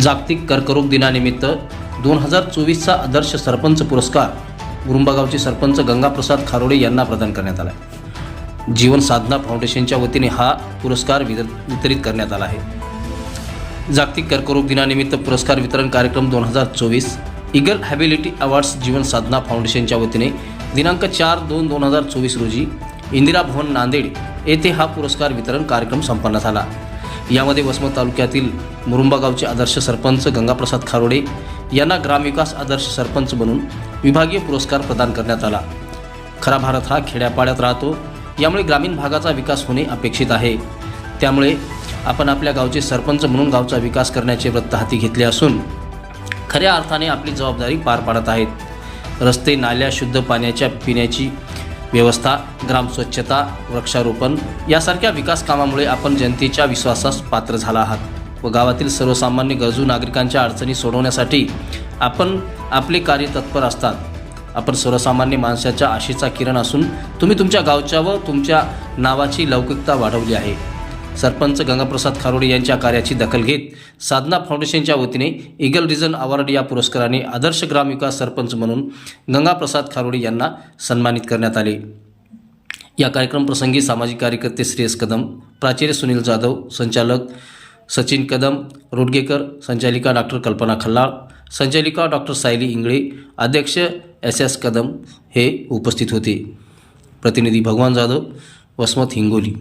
जागतिक कर्करोग दिनानिमित्त दोन हजार चोवीसचा आदर्श सरपंच पुरस्कार गुरुंबागावचे सरपंच गंगाप्रसाद खारोडे यांना प्रदान करण्यात आला आहे जीवन साधना फाउंडेशनच्या वतीने हा पुरस्कार वितर- वितरित करण्यात आला आहे. जागतिक कर्करोग दिनानिमित्त पुरस्कार वितरण कार्यक्रम दोन हजार चोवीस इगल हॅबिलिटी अवॉर्ड्स जीवन साधना फाउंडेशनच्या वतीने दिनांक चार दोन दोन हजार चोवीस रोजी इंदिरा भवन नांदेड येथे हा पुरस्कार वितरण कार्यक्रम संपन्न झाला. यामध्ये वसमत तालुक्यातील मुरुंबा गावचे आदर्श सरपंच गंगाप्रसाद खारोडे यांना ग्रामविकास आदर्श सरपंच बनून विभागीय पुरस्कार प्रदान करण्यात आला. खरा भारत हा खेड्यापाड्यात राहतो यामुळे ग्रामीण भागाचा विकास होणे अपेक्षित आहे. त्यामुळे आपण आपल्या गावचे सरपंच म्हणून गावचा विकास करण्याचे व्रत हाती घेतले असून खऱ्या अर्थाने आपली जबाबदारी पार पाडत आहेत. रस्ते नाल्या शुद्ध पाण्याच्या पिण्याची व्यवस्था ग्राम स्वच्छता वृक्षारोपण यासारख्या विकास कामामुळे आपण जनतेच्या विश्वासास पात्र झाला आहात व गावातील सर्वसामान्य गरजू नागरिकांच्या अडचणी सोडवण्यासाठी आपण आपले कार्य तत्पर असतात. आपण सर्वसामान्य माणसाच्या आशेचा किरण असून तुम्ही तुमच्या गावच्या व तुमच्या नावाची लौकिकता वाढवली आहे. सरपंच गंगाप्रसाद खारोडे यांच्या कार्याची दखल घेत साधना फाउंडेशनच्या वतीने इगल रिजन अवॉर्ड या पुरस्काराने आदर्श ग्रामविकास सरपंच म्हणून गंगाप्रसाद खारोडे यांना सन्मानित करण्यात आले. या कार्यक्रम प्रसंगी सामाजिक कार्यकर्ते श्रेयस कदम प्राचार्य सुनील जाधव संचालक सचिन कदम रोडगेकर संचालिका डॉक्टर कल्पना खल्लाळ संचालिका डॉक्टर सायली इंगळे अध्यक्ष एस एस कदम हे उपस्थित होते. प्रतिनिधी भगवान जाधव वसमत हिंगोली.